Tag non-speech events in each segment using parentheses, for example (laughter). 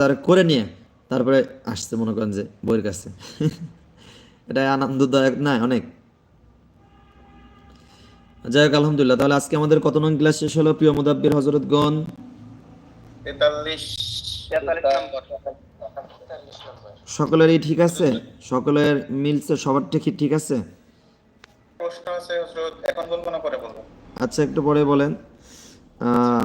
তার করে নিয়ে তারপরে আসছে মনে করেন যে বইয়ের কাছে। এটা আনন্দদায়ক না অনেক। যাই হোক আলহামদুলিল্লাহ তাহলে আজকে আমাদের কত নং ক্লাস শেষ হলো? প্রিয় মুদাব্বির হজরতগণ? সকলেরই ঠিক আছে? সকলের মিলছে সবার ঠিক ঠিক আছে? প্রশ্ন আছে হজরত এখন বলব না পরে বলব? আচ্ছা একটু পরে বলেন। আহ,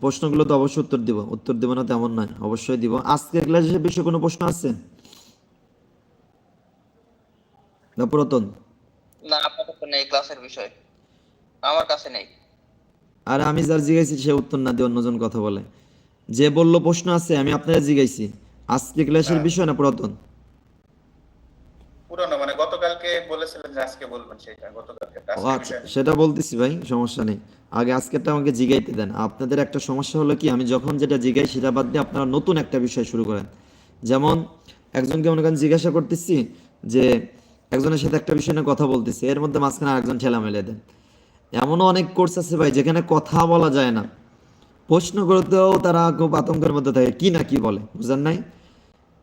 প্রশ্নগুলো তো অবশ্যই উত্তর দিব। উত্তর দিব না তেমন নয় অবশ্যই দিব। আজকের ক্লাসের বিষয়ে কোনো প্রশ্ন আছে? না পুরাতন? না আপাতত নেই ক্লাসের বিষয়। আমার কাছে নেই। আর আমি যার জিজ্ঞাসি সে উত্তর না দিয়ে অন্যজন কথা বলে। যে বলল প্রশ্ন আছে আমি আপনারা জিজ্ঞাসি আজকে ক্লাসের বিষয় না পুরাতন? পুরনো মানে বলেছিলেন যে আজকে বলবেন সেটা গতকালকে। আচ্ছা সেটা বলতেছি ভাই সমস্যা নেই। আগে আজকেরটা আমাকে জিগাইতে দেন। আপনাদের একটা সমস্যা হলো কি আমি যখন যেটা জিগাই সেটা বাদ দিয়ে আপনারা নতুন একটা বিষয় শুরু করেন। যেমন একজনকে মনে করেন জিজ্ঞাসা করতেছি যে একজনের সাথে একটা বিষয় নিয়ে কথা বলতেছি এর মধ্যে মাঝখানে আরেকজন ঠেলা মেলে দেন। এমনও অনেক কোর্স আছে ভাই যেখানে কথা বলা যায় না। প্রশ্ন করতেও তারা খুব আতঙ্কের মধ্যে থাকে কি না কি বলে বুঝলেন নাই?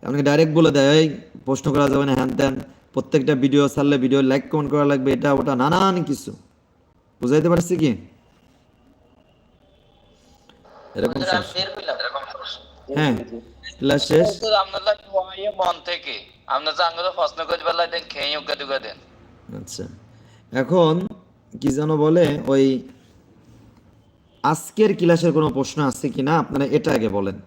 আমাকে ডাইরেক্ট বলে দেয় এই প্রশ্ন করা যাবে না হ্যান ত্যান। প্রত্যেকটা ভিডিও ছাড়লে ভিডিও লাইক কমেন্ট করা লাগবে এটা ওটা নানান কিছু। বুঝাইতে পারছি কি? এরকম হ্যাঁ ক্লাস শেষ। আপনার মন থেকে। আপনার প্রশ্ন দেন খেয়ে দেন। আচ্ছা। এখন কি যেন বলে ওই আজকের ক্লাসের কোনো প্রশ্ন আছে কি না আপনারা এটা আগে বলেন।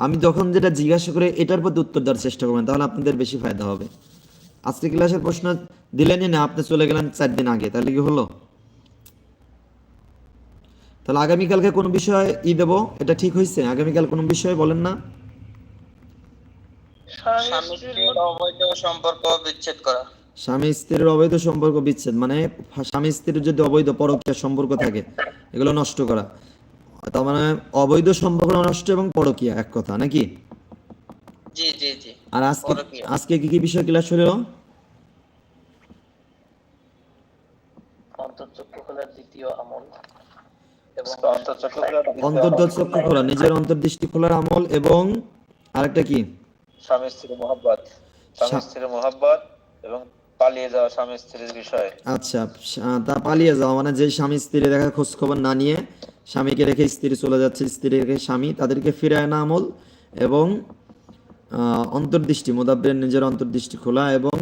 আমি যখন যেটা জিজ্ঞাসা করে এটার প্রতি উত্তর দেওয়ার চেষ্টা করবেন তাহলে আপনাদের বেশি ফায়দা হবে। আজকে ক্লাসের প্রশ্ন দিলেনই না আপনি চলে গেলেন চার দিন আগে তাহলে কি হলো? তাহলে আগামীকালকে কোন বিষয় ই দেবো? এটা ঠিক হয়েছে আগামীকাল কোন বিষয় বলেন না। স্বামী স্ত্রীর অবৈধ সম্পর্ক বিচ্ছেদ মানে স্বামী স্ত্রীর যদি অবৈধ পরকীয় সম্পর্ক থাকে এগুলো নষ্ট করা। তার মানে অবৈধ সম্পর্ক নষ্ট এবং পরকীয়া এক কথা নাকি? জি জি। আর আজকে আজকে কি কি বিষয় ক্লাস হলো? অন্তর্চক্ষু খোলার দ্বিতীয় আমল এবং অন্তর্চক্ষু খোলা নিজের অন্তর্দৃষ্টি খোলার আমল এবং আরেকটা কি? স্বামী স্ত্রীর মোহাব্বত। স্বামী স্ত্রীর মোহাব্বত এবং পালিয়ে যাওয়া স্বামী স্ত্রীর বিষয়ে। আচ্ছা তা পালিয়ে যাওয়া মানে যে স্বামী স্ত্রী দেখা খোঁজ খবর না নিয়ে স্বামীকে রেখে স্ত্রী চলে যাচ্ছে স্ত্রী রেখে স্বামী তাদেরকে ফিরায় না আমল এবং অন্তর্দৃষ্টি, মোদাব্বের নিজের অন্তর্দৃষ্টি খোলা এবং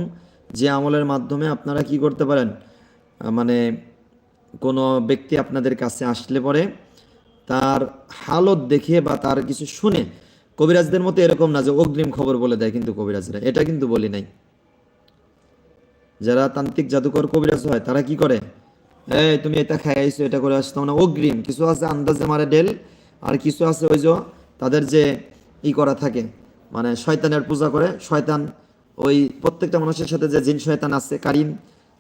যে আমলের মাধ্যমে আপনারা কি করতে পারেন মানে কোনো ব্যক্তি আপনাদের কাছে আসলে পরে তার হালত দেখে বা তার কিছু শুনে কবিরাজদের মতো এরকম না যে অগ্রিম খবর বলে দেয় কিন্তু কবিরাজরা। এটা কিন্তু বলি নাই। যারা তান্ত্রিক জাদুকর কবিরাজ হয়, তারা কি করে? এই তুমি এটা খাইছো, এটা করে আসতো মানে অগ্রিম। কিছু আছে আন্দাজে মারে ডেল, আর কিছু আছে ওই যে তাদের যে ই করা থাকে মানে শয়তানের পূজা করে। শয়তান ওই প্রত্যেকটা মানুষের সাথে যে জিন শয়তান আছে কারিন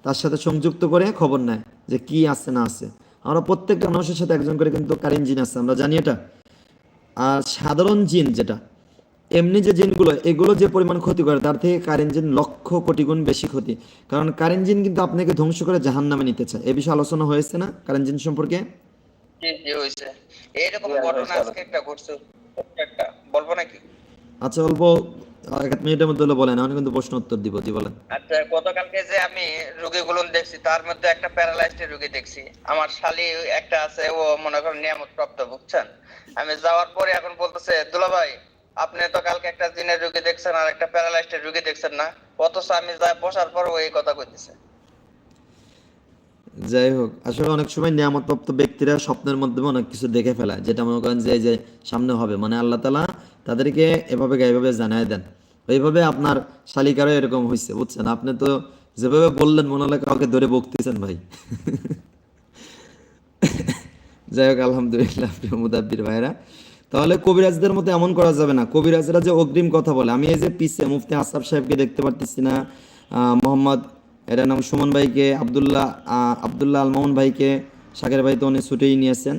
তার সাথে সংযুক্ত করে খবর নেয় যে কি আছে, না আছে। আমরা প্রত্যেকটা মানুষের সাথে একজন করে কিন্তু কারিন জিন আছে, আমরা জানি এটা। আর সাধারণ জিন যেটা, এমনি যে জিনগুলো, এগুলো যে পরিমাণ ক্ষতি করে, তার থেকে কারেন্ট জিন লক্ষ কোটি গুণ বেশি ক্ষতি। কারণ কারেন্ট জিন কিন্তু আপনাকে ধ্বংস করে জাহান নামে নিতে চায়। এ বিষয়ে আলোচনা হয়েছে না কারেন্ট জিন সম্পর্কে? এইরকম ঘটনা আজকে একটা ঘটছে। বলব নাকি? আচ্ছা অল্প এক মিনিটের মধ্যে হলে বলেন আমি কিন্তু প্রশ্ন উত্তর দিব জি বলেন। আচ্ছা গতকালকে যে আমি রোগীগুলো দেখছি তার মধ্যে একটা প্যারালাইজড রোগী দেখছি। আমার শালি একটা আছে ও মনে করেন নিয়ামত প্রাপ্ত বুঝছেন? আমি যাওয়ার পরে এখন বলতেছে দুলা ভাই আপনি তো কালকে একটা জিনের রোগী দেখছেন আর একটা প্যারালাইজড রোগী দেখছেন না অথচ আমি যা বসার পর ও এই কথা কইতেছে। যাই হোক আসলে অনেক সময় নিয়ামতপ্রাপ্ত ব্যক্তিরা স্বপ্নের মাধ্যমে অনেক কিছু দেখে ফেলায় যেটা মনে করেন যে যে সামনে হবে। মানে আল্লাহ তালা তাদেরকে এভাবে এইভাবে জানায় দেন। এইভাবে আপনার শালিকারও এরকম হয়েছে বুঝছেন? আপনি তো যেভাবে বললেন, মনে হলে কাউকে ধরে বকতেছেন ভাই। যাই হোক, আলহামদুলিল্লাহ মুদাব্বির ভাইরা। তাহলে কবিরাজদের মতো এমন করা যাবে না। কবিরাজরা যে অগ্রিম কথা বলে, আমি এই যে পিছে মুফতি আসাফ সাহেবকে দেখতে পারতেছি না মোহাম্মদ, এটার নাম সুমন ভাইকে, আবদুল্লাহ আবদুল্লাহ আলমামুন ভাইকে শাকের ভাই তো উনি ছুটেই নিয়েছেন।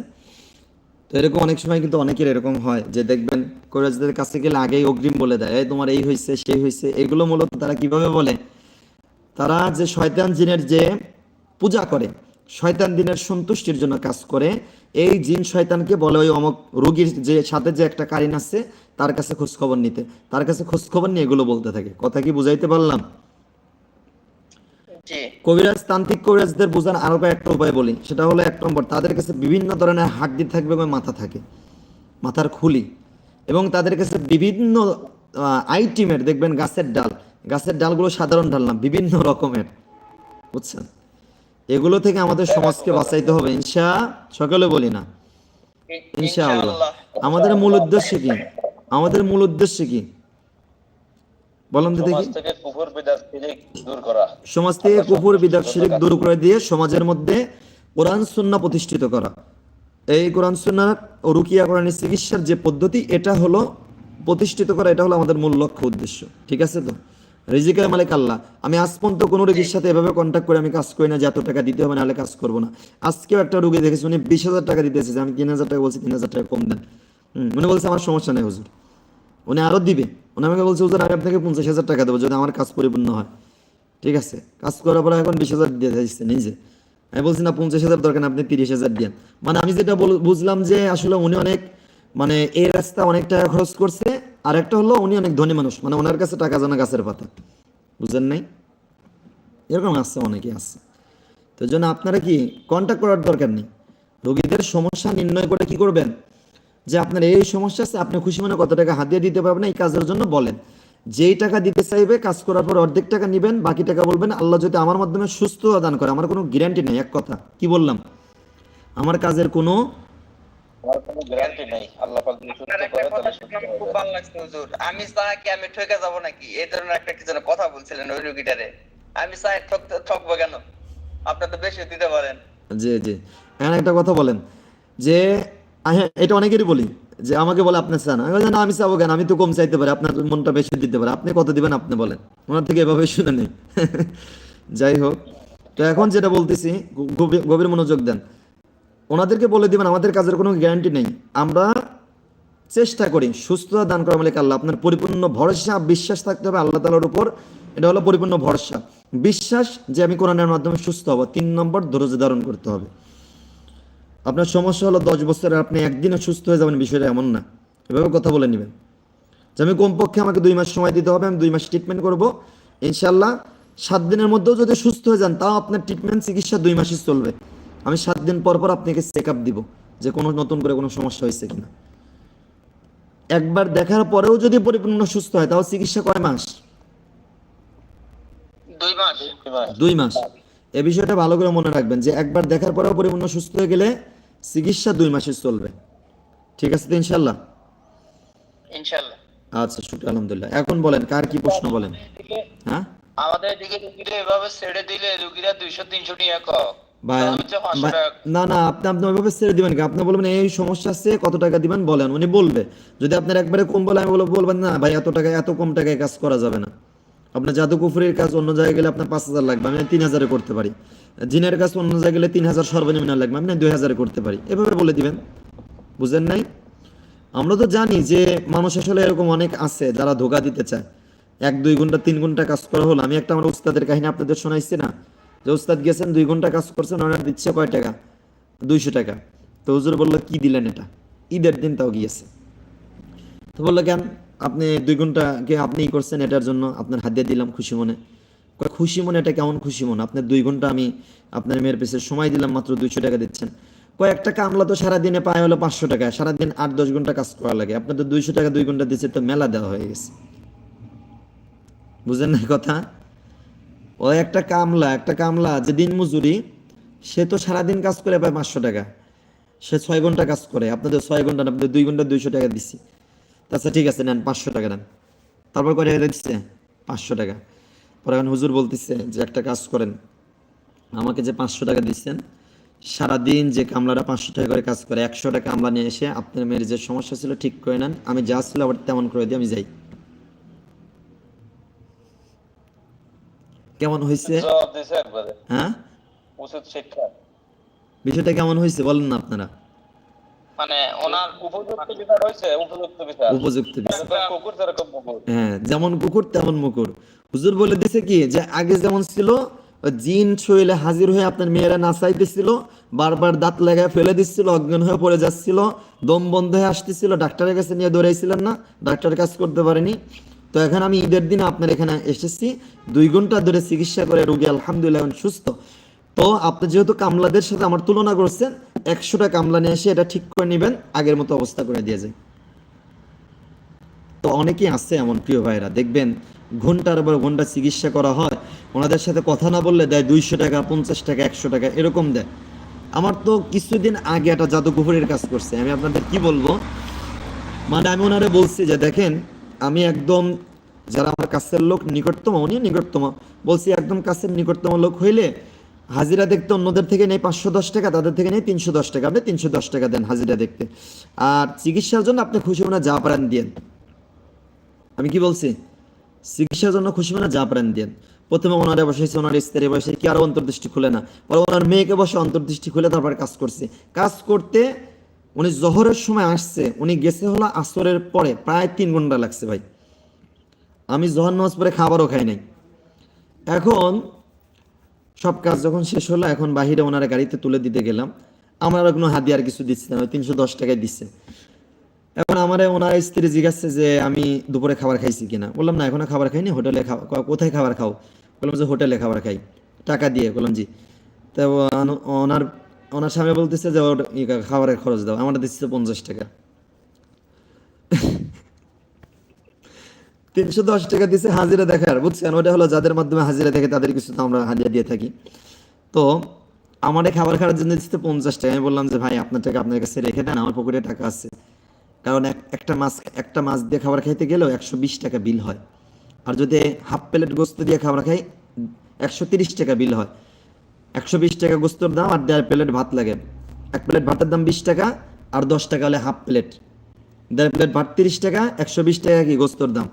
তো এরকম অনেক সময় কিন্তু অনেকের এরকম হয় যে দেখবেন কবিরাজদের কাছে গেলে আগেই অগ্রিম বলে দেয় এই তোমার এই হয়েছে সেই হয়েছে এগুলো মূলত তারা কীভাবে বলে? তারা যে শয়তান জিনের যে পূজা করে শয়তান দিনের সন্তুষ্টির জন্য কাজ করে এই জিন শয়তানকে বলে ওই অমক রোগীর যে সাথে যে একটা কারিন আছে তার কাছে খোঁজখবর নিতে। তার কাছে খোঁজখবর নিয়ে এগুলো বলতে থাকে। কথা কি বুঝাইতে পারলাম? কবিরাজ তান্ত্রিক কবিরাজদের বোঝার আরও কয়েকটা উপায় বলি। সেটা হলো এক নম্বর তাদের কাছে বিভিন্ন ধরনের হাড্ডি থাকবে এবং মাথা থাকে। মাথার খুলি। এবং তাদের কাছে বিভিন্ন আইটিমের দেখবেন গাছের ডাল গাছের ডালগুলো সাধারণ ডাল না বিভিন্ন রকমের বুঝছেন? এগুলো থেকে আমাদের সমাজকে বাঁচাইতে হবে ইনশা সকালে বলি না। ইনশাআল্লাহ। আমাদের মূল উদ্দেশ্য কি? আমাদের মূল উদ্দেশ্য কি? বলুন তো দেখি। সমাজ থেকে বিদাত কুকুর বিদাক শিরিক দূর করে দিয়ে সমাজের মধ্যে কোরআন সুন্নাহ প্রতিষ্ঠিত করা। এই কোরআন সুন্নাহ ও রুকিয়া কোরআনের চিকিৎসার যে পদ্ধতি, এটা হলো প্রতিষ্ঠিত করা, এটা হলো আমাদের মূল লক্ষ্য, উদ্দেশ্য। ঠিক আছে তো? রিজিকের মালিক আল্লাহ। আমি আজ পর্যন্ত কোনো রোগীর সাথে এভাবে কন্ট্যাক্ট করে আমি কাজ করি না যে এত টাকা দিতে হবে, নাহলে কাজ করব না। আজকেও একটা রোগী দেখেছি, উনি বিশ হাজার টাকা দিতেছে আমি তিন হাজার টাকা বলছি, তিন হাজার টাকা কম দেন। উনি বলছে, আমার সমস্যা নেই হুজুর। উনি আরও দিবে। উনি আমাকে বলছে, হুজুর, আমি আপনাকে পঞ্চাশ হাজার টাকা দেবো, যদি আমার কাজ পরিপূর্ণ হয়। ঠিক আছে? কাজ করার পরে এখন বিশ হাজার দিয়ে দিচ্ছে নিজে। আমি বলছি, না, পঞ্চাশ হাজার দরকার আপনি তিরিশ হাজার দেন। মানে আমি যেটা বুঝলাম যে আসলে উনি অনেক মানে এই রাস্তা অনেক টাকা খরচ করছে। আর একটা হলো, উনি অনেক ধনী মানুষ মানে ওনার কাছে টাকা জানা গাছের পাতা। বুঝলেন নাই? এরকম আসছে অনেকে আসছে তো জন্য আপনারা কি কন্ট্যাক্ট করার দরকার নেই? রোগীদের সমস্যা নির্ণয় করে কি করবেন? যে আপনার এই সমস্যা আছে, আপনি খুশি মনে কত টাকা হাতিয়ে দিতে পারবেন, এই কাজের জন্য বলেন। যেই টাকা দিতে চাইবে কাজ করার পর অর্ধেক টাকা নেবেন বাকি টাকা বলবেন আল্লাহ যদি আমার মাধ্যমে সুস্থ দান করে। আমার কোনো গ্যারান্টি নেই এক কথা। কি বললাম? আমার কাজের কোনো আমার কোনো গ্যারান্টি নেই। আল্লাহ পাক যদি সুস্থ আপনার একটা করে কথা তাহলে শুনে সুস্থ আমার খুব হবে। ভালো লাগছে হুজুর। আমি চাই কি আমি ঠকে যাব নাকি? এই ধরনের একটা কথা বলছিলেন ওই রুগীটারে। আমি চাই ঠকবো কেন? আপনি তো বেশি দিতে পারেন। জি জি। এখন একটা কথা বলেন যে এটা অনেকেরই বলি। যে আমাকে বলে, আপনি চান। আমি না, আমি চাবো কেন? আমি তো কম চাইতে পারি। আপনার মনটা বেশি দিতে পারে। আপনি কত দিবেন? আপনি বলেন। ওনার থেকে এভাবে শুনে নেই। (laughs) যাই হোক। তো এখন যেটা বলতেছি গভীর মনোযোগ দেন। ওনাদেরকে বলে দিবেন, আমাদের কাজের কোনো গ্যারান্টি নেই। আমরা চেষ্টা করি সুস্থতা দান করা মালিক আল্লাহ। আপনার পরিপূর্ণ ভরসা, বিশ্বাস থাকতে হবে আল্লাহ তালার উপর। এটা হলো পরিপূর্ণ ভরসা। বিশ্বাস যে আমি কোরআনের মাধ্যমে সুস্থ হব, তিন নম্বর ধৈর্য ধারণ করতে হবে। আপনার সমস্যা হলো দশ বছরে আপনি একদিনে সুস্থ হয়ে যাবেন বিষয়টা এমন না। এভাবে কথা বলে নেবেন। যে আমি কমপক্ষে আমাকে দুই মাস সময় দিতে হবে আমি দুই মাস ট্রিটমেন্ট করব। ইনশাল্লাহ সাত দিনের মধ্যেও যদি সুস্থ হয়ে যান তাও আপনার ট্রিটমেন্ট চিকিৎসা দুই মাসই চলবে। আমি সাত দিন পর পর আপনাকে চেক আপ দিব যে কোনো নতুন করে কোনো সমস্যা হয়েছে কিনা। একবার দেখার পরেও যদি পরিপূর্ণ সুস্থ হয় তাও চিকিৎসা কয় মাস? মাস। মাস। দুই মাস। এ বিষয়টা ভালো করে মনে রাখবেন যে একবার দেখার পরেও পরিপূর্ণ সুস্থ হয়ে গেলে চিকিৎসা দুই মাসে চলবে। ঠিক আছে তো ইনশাল্লাহ ইনশাল্লাহ আচ্ছা শুক্র আলহামদুলিল্লাহ। এখন বলেন কার কি প্রশ্ন বলেন? হ্যাঁ? আমাদের দিকে রুগীরা এভাবে ছেড়ে দিলে রুগীরা দুইশো তিনশো টাকা কক ভাই তাহলে হচ্ছে পাঁচশো ভাই- টাকা। না না আপনি আপনি ওইভাবে ছেড়ে দিবেন কি? আপনি বলবেন এই সমস্যা আছে কত টাকা দিবেন? বলেন উনি বলবে। যদি আপনার একবারে কম বলে আমি বলব বলবেন না ভাই এত টাকা এত কম টাকায় কাজ করা যাবে না। আপনার জাদু কুফুরির কাজ অন্য জায়গায় গেলে আপনার পাঁচ হাজার লাগবে, আমি তিন হাজারে করতে পারি। জিনের কাজ অন্য জায়গায় গেলে তিন হাজার সর্বনিম্ন লাগবে, আমি দুই হাজারে করতে পারি। এভাবে বলে দিবেন। বুঝেন নাই? আমরা তো জানি যে মানুষ আসলে এরকম অনেক আছে যারা ধোকা দিতে চায়। এক, দুই ঘণ্টা, তিন ঘণ্টা কাজ করা হলো। আমি একটা আমার উস্তাদের কাহিনী আপনাদের শোনাইছি না? যে উস্তাদ গেছেন, দুই ঘণ্টা কাজ করছেন, ওনার দিচ্ছে কয় টাকা? দুইশো টাকা। তো হুজুর বলল, কি দিলেন এটা? ঈদের দিন তাও গিয়েছে। তো বলল, কেন? আপনি দুই ঘন্টাকে আপনি করছেন এটার জন্য আপনার হাত দিয়ে দিলাম খুশি মনে? খুশি মনে এটা কেমন খুশি মনে? আপনার দুই ঘণ্টা আমি আপনার মেয়ের পেছনে সময় দিলাম মাত্র দুইশো টাকা দিচ্ছেন। কয়েকটা কামলা তো সারাদিনে পায় হলো পাঁচশো টাকা, সারাদিন আট, দশ ঘণ্টা কাজ করা লাগে। আপনার তো দুইশো টাকা দুই ঘণ্টা দিচ্ছে, তো মেলা দেওয়া হয়ে গেছে। বুঝেন না কথা? ও একটা কামলা একটা কামলা, যে দিন মজুরি, সে তো সারাদিন কাজ করে পায় পাঁচশো টাকা। সে ছয় ঘণ্টা কাজ করে। আপনাদের ছয় ঘণ্টা আপনাদের দুই ঘণ্টা দুইশো টাকা দিচ্ছি। আচ্ছা ঠিক আছে নেন পাঁচশো টাকা নেন। তারপর কয় টাকা দিচ্ছে? পাঁচশো টাকা। পরে এখন হুজুর বলতেছে যে একটা কাজ করেন। আমাকে যে পাঁচশো টাকা দিচ্ছেন সারাদিন যে কামলারা পাঁচশো টাকা করে কাজ করে একশো টাকা কামলা নিয়ে এসে আপনার মেয়ের যে সমস্যা ছিল ঠিক করে নেন। আমি যা ছিল আবার তেমন করে দিয়ে আমি যাই। কেমন হয়েছে? হ্যাঁ? বিষয়টা কেমন হয়েছে বলেন না আপনারা। মানে ওনার উপযুক্ত বিচার হয়েছে উপযুক্ত বিচার। উপযুক্ত বিষয় কুকুর যেরকম কুকুর হ্যাঁ যেমন কুকুর তেমন মুকুর হুজুর বলে দিছে কি যে আগে যেমন ছিল জিন শৈলে হাজির হয়ে আপনার মেয়েরা নাচাইতেছিল বারবার দাঁত লাগায় ফেলে দিচ্ছিল অজ্ঞান হয়ে পড়ে যাচ্ছিল দম বন্ধ হয়ে আসতেছিল ডাক্তারের কাছে নিয়ে দৌড়াইছিলেন না ডাক্তার কাজ করতে পারেনি। তো এখন আমি ঈদের দিন আপনার এখানে এসেছি দুই ঘণ্টা ধরে চিকিৎসা করে রোগী আলহামদুলিল্লাহ এখন সুস্থ। তো আপনি যেহেতু কামলাদের সাথে আমার তুলনা করছেন একশোটা কামলা নিয়ে এসে এটা ঠিক করে নেবেন, আগের মতো অবস্থা করে দিয়ে যায়। তো অনেকেই আছে এমন প্রিয় ভাইরা দেখবেন ঘণ্টার পর ঘণ্টা চিকিৎসা করা হয়, ওনাদের সাথে কথা না বললে দেয় দুইশো টাকা, পঞ্চাশ টাকা, একশো টাকা, এরকম দেয়। আমার তো কিছুদিন আগে একটা জাদুকুপুরের কাজ করছে, আমি আপনাদের কি বলব? মানে আমি ওনারে বলছি যে, দেখেন, আমি একদম যারা আমার কাছের লোক, নিকটতম উনি নিকটতম, বলছি একদম কাছের নিকটতম লোক হইলে হাজিরা দেখতে অন্যদের থেকে নেই পাঁচশো দশ টাকা, তাদের থেকে নেই তিনশো দশ টাকা। আপনি তিনশো দশ টাকা দেন হাজিরা দেখতে। আর চিকিৎসার জন্য আপনি খুশি মনে যা পারেন দিয়েন। আমি কি বলছি? চিকিৎসার জন্য খুশি মানে যা পারেন দেন প্রথমে ওনারে বসেছে ওনার স্ত্রী বসে কি আরও অন্তর্দৃষ্টি খুলে না। পরে ওনার মেয়েকে বসে অন্তর্দৃষ্টি খুলে তারপর কাজ করছে। কাজ করতে উনি জহরের সময় আসছে, উনি গেছে হলো আসরের পরে, প্রায় তিন ঘণ্টা লাগছে ভাই। আমি জহর নামাজ পরে খাবারও খাই নাই। এখন সব কাজ যখন শেষ হলো, এখন বাহিরে ওনারা গাড়িতে তুলে দিতে গেলাম। আমার কোনো হাতিয়ার কিছু দিচ্ছে না, ওই তিনশো দশ টাকায় দিচ্ছে। এখন আমার ওনার স্ত্রী জিজ্ঞাসা যে, আমি দুপুরে খাবার খাইছি কিনা? বললাম, না, এখনও খাবার খাইনি, হোটেলে খাওয়া কোথায় খাবার খাও? বললাম যে, হোটেলে খাবার খাই, টাকা দিয়ে। বললাম, জি। তো ওনার ওনার স্বামী বলতেছে যে, ওর খাবারের খরচ দাও আমার দিচ্ছে পঞ্চাশ টাকা। তিনশো দশ টাকা দিচ্ছে হাজিরা দেখার, বুঝছেন? ওটা হলো যাদের মাধ্যমে হাজিরা দেখে তাদের কিছু তো আমরা হাজিরা দিয়ে থাকি। তো আমার খাবার খাওয়ার জন্য দিচ্ছে পঞ্চাশ টাকা। আমি বললাম যে, ভাই, আপনার টাকা আপনার কাছে রেখে দেন, আমার পকেটে টাকা আছে। কারণ এক- একটা মাছ একটা মাছ দিয়ে খাবার খাইতে গেলেও একশো বিশ টাকা বিল হয়। আর যদি হাফ প্লেট গোস্ত দিয়ে খাবার খাই, একশো তিরিশ টাকা বিল হয়। একশো বিশ টাকা গোস্তর দাম আর দেড় প্লেট ভাত লাগে। এক প্লেট ভাতের দাম বিশ টাকা, আর দশ টাকা হলে হাফ প্লেট। দেড় প্লেট ভাত তিরিশ টাকা, একশো বিশ টাকা কি গোস্তর দাম?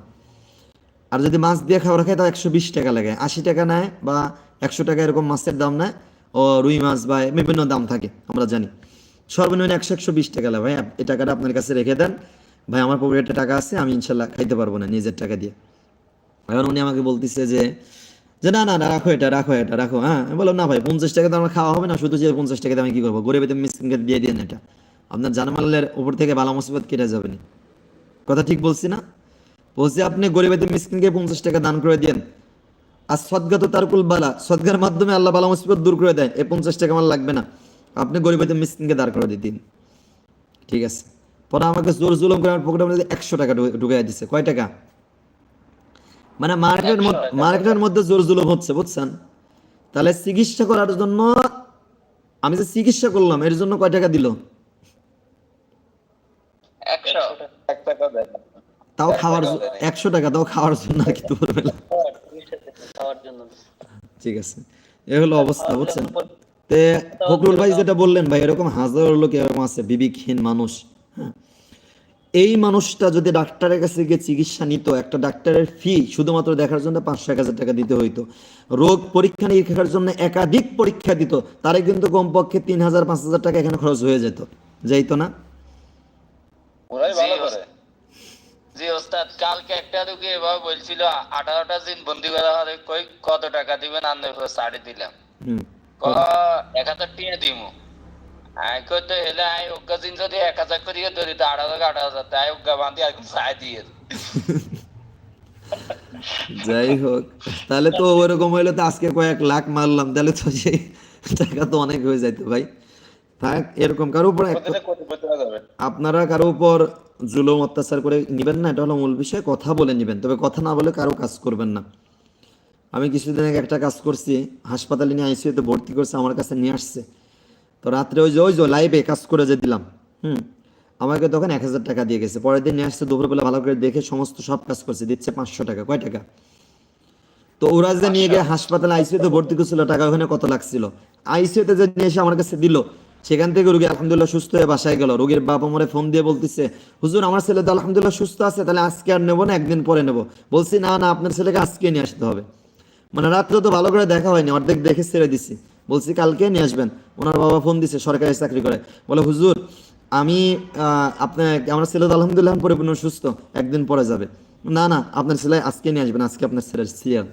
আর যদি মাছ দিয়ে খাবার খাই তাও একশো বিশ টাকা লাগে। আশি টাকা নেয় বা একশো টাকা এরকম মাছের দাম নেয়, ও রুই মাছ বা বিভিন্ন দাম থাকে, আমরা জানি। সর্বনিম্ন একশো একশো বিশ টাকা লাগে। ভাই, এই টাকাটা আপনার কাছে রেখে দেন। ভাই, আমার পকেটে টাকা আছে, আমি ইনশাল্লাহ খাইতে পারব না নিজের টাকা দিয়ে। এখন উনি আমাকে বলতেছে যে যে না না না, রাখো এটা রাখো এটা, রাখো হ্যাঁ। আমি বললাম, না ভাই, পঞ্চাশ টাকা তো আমার খাওয়া হবে না, শুধু যে পঞ্চাশ টাকাতে আমি কি করব? গরিবের মিসকিনকে দিয়ে দিন এটা। আপনার জানমালের উপর থেকে বালা মুসিবত কেটে যাবে না। কথা ঠিক বলছি না? বলছি আপনি গরিবের মিসকিনকে পঞ্চাশ টাকা দান করে দেন আর সদগা তো তার কুল বালা সদগার মাধ্যমে আল্লাহ বালা মুসিবত দূর করে দেয় এই পঞ্চাশ টাকা আমার লাগবে না। আপনি গরিবের মিসকিনকে দাঁড় করে দিন ঠিক আছে? পরে আমাকে জোর জুলম করে আমার পকেটের মধ্যে একশো টাকা ঢুকে দিচ্ছে কয় টাকা? মানে মার্কেটের মধ্যে মার্কেটের মধ্যে জোর জুলুম হচ্ছে বুঝছেন? তাহলে চিকিৎসা করার জন্য আমি যে চিকিৎসা করলাম এর জন্য কয় টাকা দিল? একশো। এক টাকা দেয়। তাও খাওয়ার একশো টাকা তাও খাওয়ার জন্য আর কি দুপুরবেলা। খাওয়ার জন্য। ঠিক আছে। এ হলো অবস্থা বুঝছেন? তে ফখরুল ভাই যেটা বললেন ভাই এরকম হাজার লোক এরকম আছে বিবেকহীন মানুষ হ্যাঁ? এই মানুষটা যদি ডাক্তারের কাছে গিয়ে চিকিৎসা নিত একটা ডাক্তারের ফি শুধুমাত্র দেখার জন্য পাঁচশো এক হাজার টাকা দিতে হইতো। রোগ পরীক্ষা নিরীক্ষার জন্য একাধিক পরীক্ষা দিত তারে কিন্তু কমপক্ষে তিন হাজার পাঁচ হাজার টাকা এখানে খরচ হয়ে যেত। যাইতো না? ওরাই ভালো করে। কালকে একটা রুগী এভাবে বলছিল আঠারোটা দিন বন্দি করা হবে কই কত টাকা দিবেন? সাড়ে দিলাম। ক এক হাজার টিয়া দিমু। আই কইতে হেলে আই ওগা দিন যদি এক হাজার করিয়ে ধরি তো হাজার তাই ওগা আর দিয়ে যাই হোক তাহলে তো ওরকম হইলে তো আজকে কয়েক লাখ মারলাম তাহলে তো সেই টাকা তো অনেক হয়ে যাইতো ভাই। থাক এরকম কারও উপর হয়ে আপনারা কারও উপর জুলুম অত্যাচার করে নিবেন না এটা হলো মূল বিষয় কথা বলে নিবেন। তবে কথা না বলে কারও কাজ করবেন না। আমি কিছুদিন আগে একটা কাজ করছি হাসপাতালে নিয়ে আইসিউতে ভর্তি করছে আমার কাছে নিয়ে আসছে। তো রাত্রে ওই যে ওই যে লাইভে কাজ করে যে দিলাম হুম আমাকে তখন এক হাজার টাকা দিয়ে গেছে। পরের দিন নিয়ে আসছে দুপুরবেলা ভালো করে দেখে সমস্ত সব কাজ করছে দিচ্ছে পাঁচশো টাকা কয় টাকা? তো ওরা যে নিয়ে গিয়ে হাসপাতালে আইসিউতে ভর্তি করছিল টাকা ওখানে কত লাগছিল? আইসিউতে যে নিয়ে এসে আমার কাছে দিল সেখান থেকে রুগী আলহামদুলিল্লাহ সুস্থ হয়ে বাসায় গেল। রুগীর বাবা মরে ফোন দিয়ে বলতেছে, হুজুর, আমার ছেলে তো আলহামদুলিল্লাহ সুস্থ আছে, তাহলে আজকে আর নেব না, একদিন পরে নেব। বলছি, না না, আপনার ছেলেকে আজকে নিয়ে আসতে হবে। মানে রাত্রে তো ভালো করে দেখা হয়নি, অর্ধেক দেখে ছেড়ে দিছি। বলছি, কালকে নিয়ে আসবেন। ওনার বাবা ফোন দিছে, সরকারি চাকরি করে। বলে, হুজুর, আমি আপনার আমার ছেলে তো আলহামদুলিল্লাহ পরিপূর্ণ সুস্থ, একদিন পরে যাবে। না না, আপনার ছেলে আজকে নিয়ে আসবেন আজকে আপনার ছেলের সিয়ার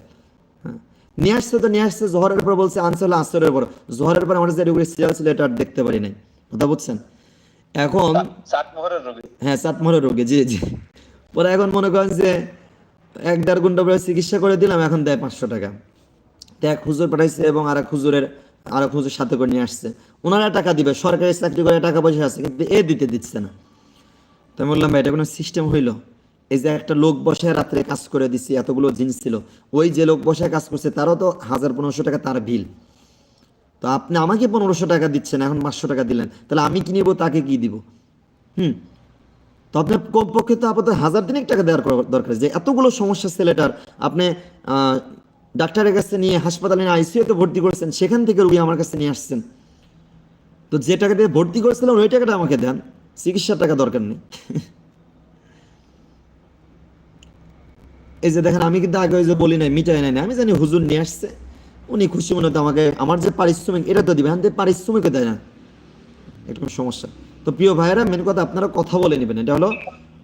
হ্যাঁ। নিয়ে আসছে তো নিয়ে আসছে জোহরের পর বলছে হলো আসরের পর। জোহরের পর আমার যে রুগীর সিরিয়াল ছিল এটা আর দেখতে পারি নাই। কথা বুঝছেন? এখন হ্যাঁ রোগে জি জি। এখন মনে করেন যে এক দেড় ঘণ্টা পরে চিকিৎসা করে দিলাম এখন দেয় পাঁচশো টাকা। এক হুজুর পাঠাইছে এবং আর এক হুজুরের আর এক হুজুর সাথে করে নিয়ে আসছে। ওনারা টাকা দিবে সরকারি চাকরি করে টাকা পয়সা আছে কিন্তু এ দিতে দিচ্ছে না। তো আমি বললাম ভাই এটা কোনো সিস্টেম হইল? এই যে একটা লোক বসে রাত্রে কাজ করে দিছি, এতগুলো জিনিস ছিল। ওই যে লোক বসে কাজ করছে, তারও তো হাজার পনেরোশো টাকা তার বিল। তো আপনি আমাকে পনেরোশো টাকা দিচ্ছেন, এখন পাঁচশো টাকা দিলেন। তাহলে আমি কি নিব, তাকে কি দিব? হুম? তো আপনার কমপক্ষে তো আপাতত হাজার দিনেক টাকা দেওয়ার দরকার যে এতগুলো সমস্যা ছেলেটার, আপনি ডাক্তারের কাছে নিয়ে হাসপাতালে আইসিইউতে ভর্তি করেছেন, সেখান থেকে রুগী আমার কাছে নিয়ে আসছেন। তো যে টাকা দিয়ে ভর্তি করেছিলাম ওই টাকাটা আমাকে দেন। চিকিৎসার টাকা দরকার নেই। (laughs) এই যে দেখেন আমি কিন্তু আগে ওই যে বলি নাই মিটাই নাই আমি জানি হুজুর নিয়ে আসছে উনি খুশি মনে তো আমাকে আমার যে পারিশ্রমিক এটা তো দিবে। হ্যাঁ পারিশ্রমিকও দেয় না। এটা কোনো সমস্যা। তো প্রিয় ভাইয়েরা মেন কথা আপনারা কথা বলে নেবেন। এটা হলো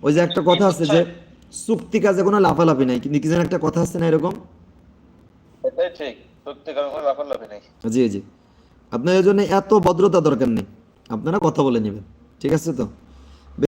ওই যে একটা কথা আছে যে চুক্তি কাজে কোনো লাফালাফি নাই। কিন্তু কি যেন একটা কথা আছে না এরকম? এটাই ঠিক। সত্যিকার কোনো লাফালাফি নেই। জি জি। আপনার এই জন্য এত ভদ্রতা দরকার নেই। আপনারা কথা বলে নেবেন। ঠিক আছে তো?